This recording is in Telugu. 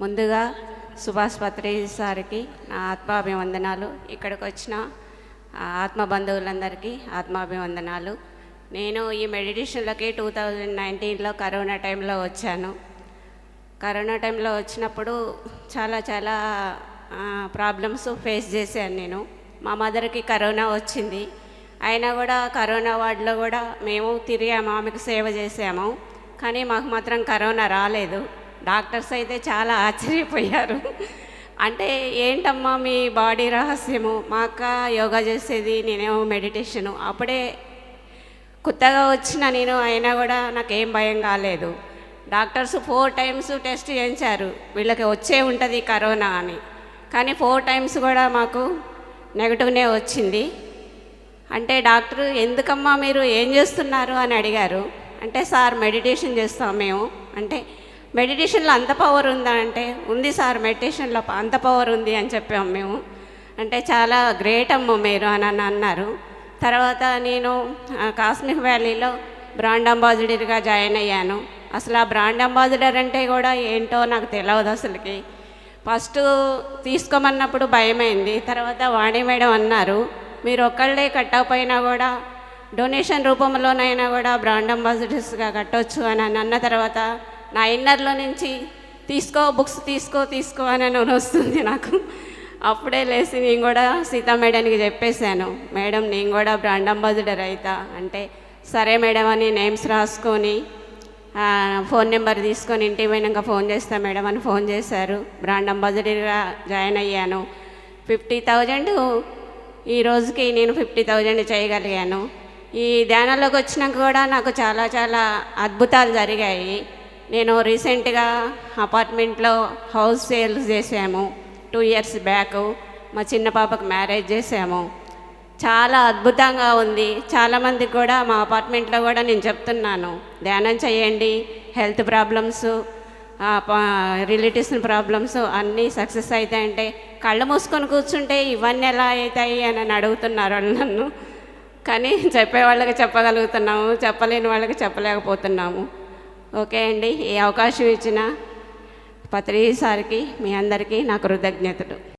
ముందుగా సుభాష్ పత్రి సార్కి నా ఆత్మాభివందనాలు. ఇక్కడికి వచ్చిన ఆత్మ బంధువులందరికీ ఆత్మాభివందనాలు. నేను ఈ మెడిటేషన్లోకి టూ థౌజండ్ నైన్టీన్లో కరోనా టైంలో వచ్చాను. కరోనా టైంలో వచ్చినప్పుడు చాలా చాలా ప్రాబ్లమ్స్ ఫేస్ చేశాను నేను. మా మదర్కి కరోనా వచ్చింది. అయినా కూడా కరోనా వార్డులో కూడా మేము తిరిగాము ఆమెకు సేవ చేసాము కానీ మాకు మాత్రం కరోనా రాలేదు. డాక్టర్స్ అయితే చాలా ఆశ్చర్యపోయారు. అంటే ఏంటమ్మా మీ బాడీ రహస్యము? మా అక్క యోగా చేసేది నేనేమో మెడిటేషను. అప్పుడే కొత్తగా వచ్చిన నేను అయినా కూడా నాకేం భయం కాలేదు. డాక్టర్స్ ఫోర్ టైమ్స్ టెస్ట్ చేయించారు. వీళ్ళకి వచ్చే ఉంటుంది కరోనా అని. కానీ ఫోర్ టైమ్స్ కూడా మాకు నెగటివ్నే వచ్చింది. అంటే డాక్టర్ ఎందుకమ్మా మీరు ఏం చేస్తున్నారు? అని అడిగారు. అంటే సార్ మెడిటేషన్ చేస్తాం మేము. అంటే మెడిటేషన్లో అంత పవర్ ఉందా అంటే ఉంది సార్ మెడిటేషన్లో అంత పవర్ ఉంది అని చెప్పాం మేము. అంటే చాలా గ్రేట్ అమ్మ మీరు అని అని అన్నారు. తర్వాత నేను ఆ, కాశ్మీర్ వ్యాలీలో బ్రాండ్ అంబాసిడర్గా జాయిన్ అయ్యాను. అసలు ఆ బ్రాండ్ అంబాసిడర్ అంటే కూడా ఏంటో నాకు తెలియదు అసలుకి. ఫస్ట్ తీసుకోమన్నప్పుడు భయమైంది. తర్వాత వాణి మేడం అన్నారు మీరు ఒక్కళ్ళే కట్టకపోయినా కూడా డొనేషన్ రూపంలోనైనా కూడా బ్రాండ్ అంబాసిడర్స్గా కట్టొచ్చు అని అన్న తర్వాత నా ఇన్నర్లో నుంచి తీసుకో బుక్స్ తీసుకో తీసుకో అని వస్తుంది నాకు. అప్పుడే లేచి నేను కూడా సీతా మేడానికి చెప్పేశాను. మేడం నేను కూడా బ్రాండ్ అంబాసిడర్ అవుతా అంటే సరే మేడం అని నేమ్స్ రాసుకొని ఫోన్ నెంబర్ తీసుకొని ఇంటికి పోయినాక ఫోన్ చేస్తా మేడం అని ఫోన్ చేశారు. బ్రాండ్ అంబాసిడర్గా జాయిన్ అయ్యాను. ఫిఫ్టీ థౌజండ్ ఈ రోజుకి నేను ఫిఫ్టీ థౌజండ్ చేయగలిగాను. ఈ ధ్యానంలోకి వచ్చినాక కూడా నాకు చాలా చాలా అద్భుతాలు జరిగాయి. నేను రీసెంట్గా అపార్ట్మెంట్లో హౌస్ సేల్స్ చేసాము. టూ ఇయర్స్ బ్యాక్ మా చిన్న పాపకు మ్యారేజ్ చేసాము. చాలా అద్భుతంగా ఉంది. చాలామందికి కూడా మా అపార్ట్మెంట్లో కూడా నేను చెప్తున్నాను. ధ్యానం చేయండి. హెల్త్ ప్రాబ్లమ్స్ రిలేటివ్స్ ప్రాబ్లమ్స్ అన్నీ సక్సెస్ అవుతాయంటే కళ్ళు మూసుకొని కూర్చుంటే ఇవన్నీ ఎలా అవుతాయి అని అని అడుగుతున్నారు వాళ్ళు నన్ను. కానీ చెప్పే వాళ్ళకి చెప్పగలుగుతున్నాము. చెప్పలేని వాళ్ళకి చెప్పలేకపోతున్నాము. ఓకే అండి ఈ అవకాశం ఇచ్చిన పత్రి సార్కి మీ అందరికీ నా కృతజ్ఞతలు.